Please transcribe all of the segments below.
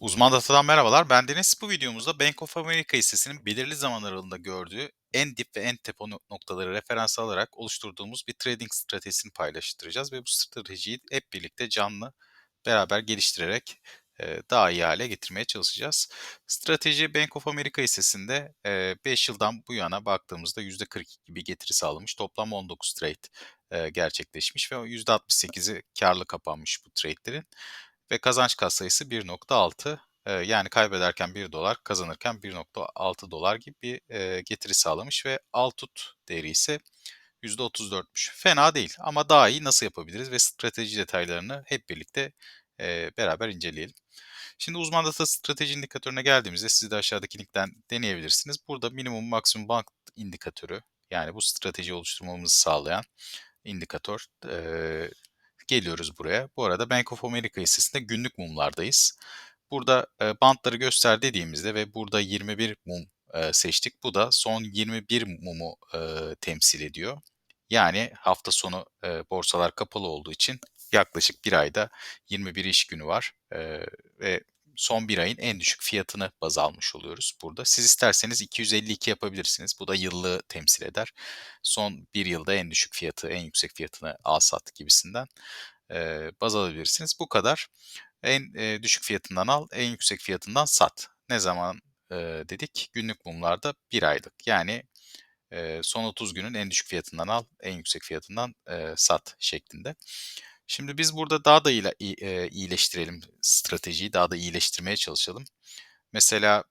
Uzman Data'dan merhabalar. Ben Deniz. Bu videomuzda Bank of America hissesinin belirli zaman aralığında gördüğü en dip ve en tepe no- noktaları referans alarak oluşturduğumuz bir trading stratejisini paylaştıracağız ve bu stratejiyi hep birlikte canlı beraber geliştirerek e, daha iyi hale getirmeye çalışacağız. Strateji Bank of America hissesinde 5 yıldan bu yana baktığımızda %42 bir getiri sağlamış. Toplam 19 trade e, gerçekleşmiş ve o %68'i karlı kapanmış bu trade'lerin ve kazanç katsayısı 1.6. Ee, yani kaybederken 1 dolar, kazanırken 1.6 dolar gibi bir getiri sağlamış ve Altut değeri ise %34'müş. Fena değil ama daha iyi nasıl yapabiliriz ve strateji detaylarını hep birlikte beraber inceleyelim. Şimdi uzman data strateji indikatörüne geldiğimizde siz de aşağıdaki linkten deneyebilirsiniz. Burada minimum maksimum bank indikatörü yani bu strateji oluşturmamızı sağlayan indikatör Geliyoruz buraya. Bu arada Bank of America hissesinde günlük mumlardayız. Burada e, bantları göster dediğimizde ve burada 21 mum e, seçtik. Bu da son 21 mumu e, temsil ediyor. Yani hafta sonu e, borsalar kapalı olduğu için yaklaşık bir ayda 21 iş günü var e, ve son bir ayın en düşük fiyatını baz almış oluyoruz burada. Siz isterseniz 252 yapabilirsiniz. Bu da yıllığı temsil eder. Son bir yılda en düşük fiyatı, en yüksek fiyatını al sat gibisinden e, baz alabilirsiniz. Bu kadar. En e, düşük fiyatından al, en yüksek fiyatından sat. Ne zaman e, dedik? Günlük mumlarda bir aylık. Yani e, son 30 günün en düşük fiyatından al, en yüksek fiyatından e, sat şeklinde. Şimdi biz burada daha da ile, iyileştirelim stratejiyi, daha da iyileştirmeye çalışalım. Mesela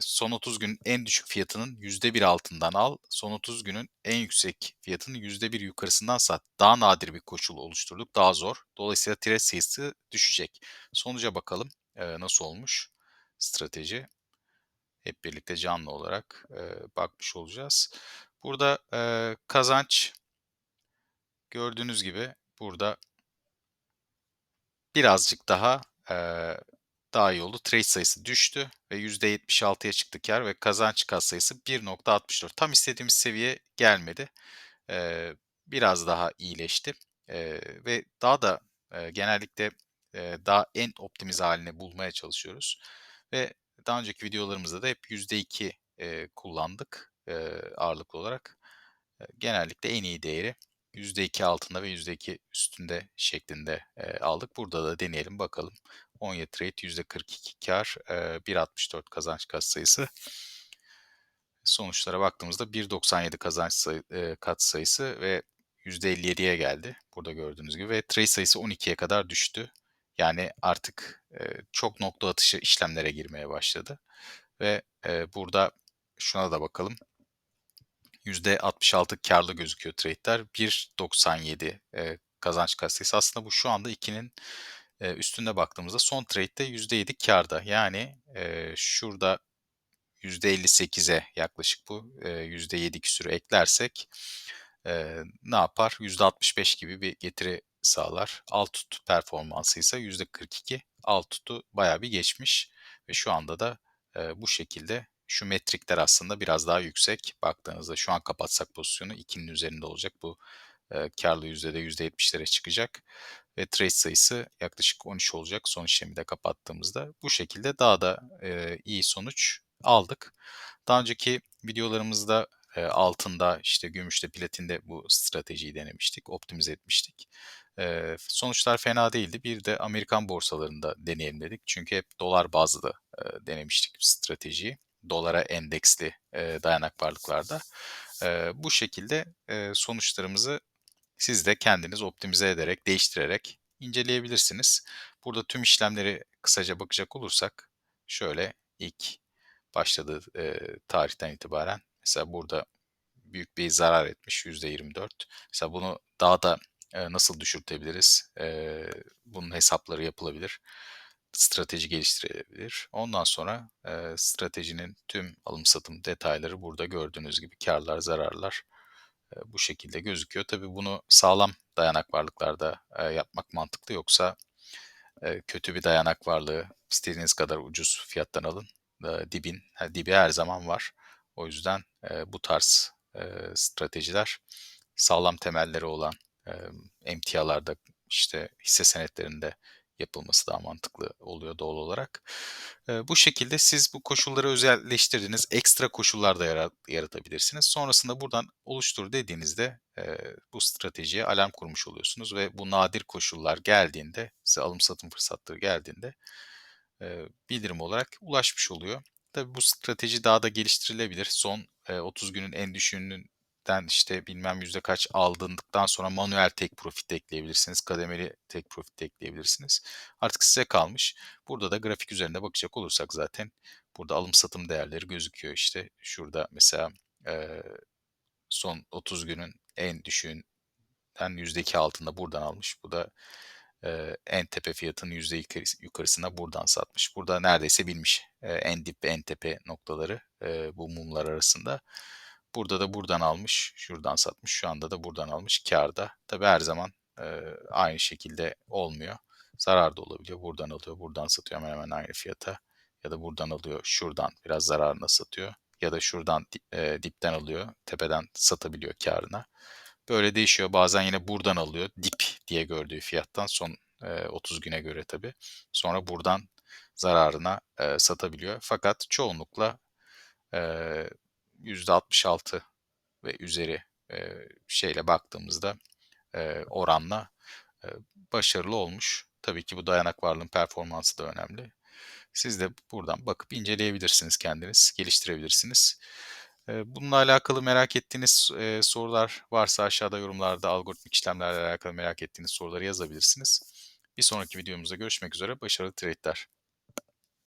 son 30 gün en düşük fiyatının %1 altından al, son 30 günün en yüksek fiyatının %1 yukarısından sat. Daha nadir bir koşul oluşturduk, daha zor. Dolayısıyla trade sayısı düşecek. Sonuca bakalım nasıl olmuş strateji. Hep birlikte canlı olarak bakmış olacağız. Burada kazanç gördüğünüz gibi burada birazcık daha e, daha iyi oldu. Trade sayısı düştü ve %76'ya çıktı kar ve kazanç katsayısı 1.64. Tam istediğimiz seviye gelmedi. E, biraz daha iyileşti e, ve daha da e, genellikle e, daha en optimize halini bulmaya çalışıyoruz. Ve daha önceki videolarımızda da hep %2 e, kullandık e, ağırlıklı olarak. E, genellikle en iyi değeri %2 altında ve %2 üstünde şeklinde e, aldık. Burada da deneyelim bakalım. 17 trade %42 kar, e, 1.64 kazanç katsayısı. Sonuçlara baktığımızda 1.97 kazanç sayı, e, kat sayısı ve %57'ye geldi. Burada gördüğünüz gibi ve trade sayısı 12'ye kadar düştü. Yani artık e, çok nokta atışı işlemlere girmeye başladı. Ve e, burada şuna da bakalım. %66 karlı gözüküyor trade'ler. 1.97 e, kazanç katsayısı. Aslında bu şu anda 2'nin e, üstünde baktığımızda son trade'de %7 karda. Yani e, şurada %58'e yaklaşık bu. E, %7 küsürü eklersek e, ne yapar? %65 gibi bir getiri sağlar. Alt tut performansı ise %42. Alt tutu bayağı bir geçmiş ve şu anda da e, bu şekilde şu metrikler aslında biraz daha yüksek. Baktığınızda şu an kapatsak pozisyonu 2'nin üzerinde olacak. Bu e, karlı yüzdede %70'lere çıkacak. Ve trade sayısı yaklaşık 13 olacak son işlemi de kapattığımızda. Bu şekilde daha da e, iyi sonuç aldık. Daha önceki videolarımızda e, altında, işte gümüşte, platinde bu stratejiyi denemiştik, optimize etmiştik. E, sonuçlar fena değildi. Bir de Amerikan borsalarında deneyelim dedik. Çünkü hep dolar bazlı e, denemiştik stratejiyi dolara endeksli e, dayanak varlıklarda. E, bu şekilde e, sonuçlarımızı siz de kendiniz optimize ederek, değiştirerek inceleyebilirsiniz. Burada tüm işlemleri kısaca bakacak olursak şöyle ilk başladığı e, tarihten itibaren mesela burada büyük bir zarar etmiş %24. Mesela bunu daha da e, nasıl düşürtebiliriz? E, bunun hesapları yapılabilir strateji geliştirilebilir. Ondan sonra e, stratejinin tüm alım satım detayları burada gördüğünüz gibi karlar, zararlar e, bu şekilde gözüküyor. Tabii bunu sağlam dayanak varlıklarda e, yapmak mantıklı yoksa e, kötü bir dayanak varlığı istediğiniz kadar ucuz fiyattan alın. E, dibin, dibi her zaman var. O yüzden e, bu tarz e, stratejiler sağlam temelleri olan e, emtialarda işte hisse senetlerinde yapılması daha mantıklı oluyor doğal olarak. Bu şekilde siz bu koşulları özelleştirdiniz. Ekstra koşullar da yara yaratabilirsiniz. Sonrasında buradan oluştur dediğinizde, bu stratejiye alarm kurmuş oluyorsunuz ve bu nadir koşullar geldiğinde, size alım satım fırsatları geldiğinde, bildirim olarak ulaşmış oluyor. Tabii bu strateji daha da geliştirilebilir. Son, eee, 30 günün en düşüğünden, işte, bilmem yüzde kaç aldırdıktan sonra manuel take profit ekleyebilirsiniz. Kademeli take profit ekleyebilirsiniz. Artık size kalmış. Burada da grafik üzerinde bakacak olursak zaten burada alım satım değerleri gözüküyor, işte. Şurada mesela, eee, son 30 günün en düşüğünden %2 altında buradan almış. Bu da, eee, en tepe fiyatının yüzde yukarıs yukarısında buradan satmış. Burada neredeyse binmiş, eee, en dip ve en tepe noktaları, eee, bu mumlar arasında. Burada da buradan almış, şuradan satmış. Şu anda da buradan almış, kârda. Tabii her zaman, eee, aynı şekilde olmuyor. Zarar da olabiliyor. Buradan alıyor, buradan satıyor hemen hemen aynı fiyata ya da buradan alıyor, şuradan biraz zararına satıyor ya da şuradan eee, dipten alıyor, tepeden satabiliyor kârına. Böyle değişiyor. Bazen yine buradan alıyor, dip diye gördüğü fiyattan son, eee, 30 güne göre tabii. Sonra buradan zararına, eee, satabiliyor. Fakat çoğunlukla, eee, %66 ve üzeri, eee, şeyle baktığımızda, eee, oranla, eee, başarılı olmuş. Tabii ki bu dayanak varlığın performansı da önemli. Siz de buradan bakıp inceleyebilirsiniz kendiniz, geliştirebilirsiniz. Bununla alakalı merak ettiğiniz, sorular varsa aşağıda yorumlarda algoritmik işlemlerle alakalı merak ettiğiniz soruları yazabilirsiniz. Bir sonraki videomuzda görüşmek üzere, başarılı trade'ler.